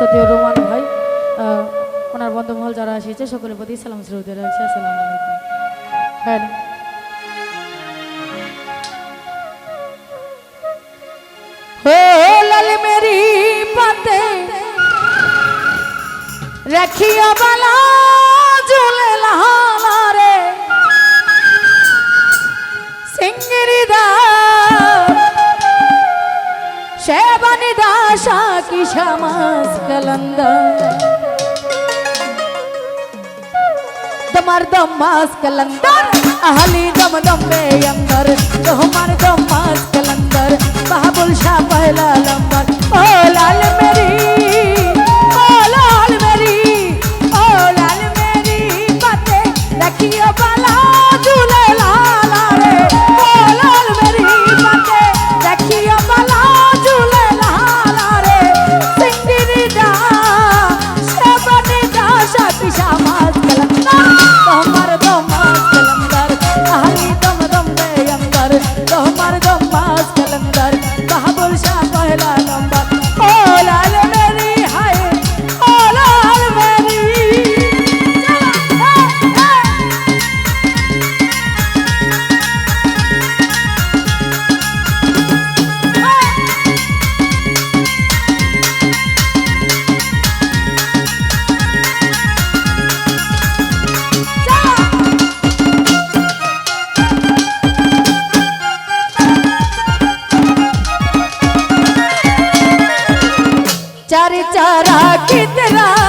সতীয় Roman ভাই ওনার বন্ধমহল যারা এসেছে, সকলের প্রতি সালাম শ্রুতি রয়েছে আসসালাম আলাইকুম। হ্যাঁ। মেরি রাখিয়া বালা রে সিঙ্গিরি दाशा की शमास कलंदर दमर दमास कलंदर अहली दम दम में अंदर। तो हमारे दमास कलंदर बहाबुल शाह पहला लंबर ओ लाल मेरी, ओ लाल मेरी, ओ लाल मेरी बाते रखियो बाला। चार चारा कितना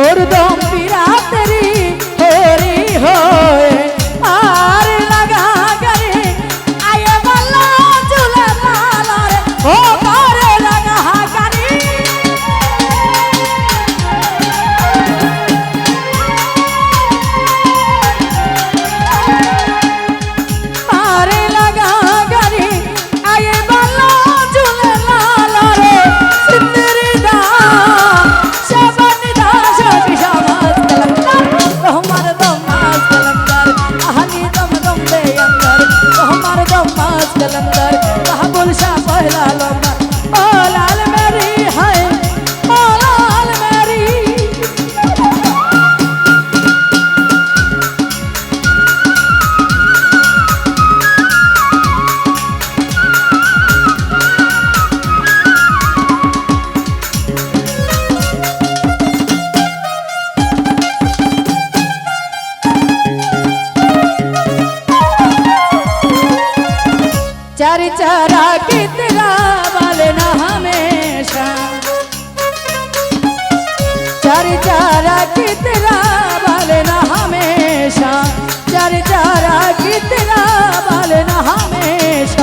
মোর দম বিরা चार चर्चा कितना वालना हमेशा चार चर्चा कितना वालना हमेशा चार चर्चा कितना वालना हमेशा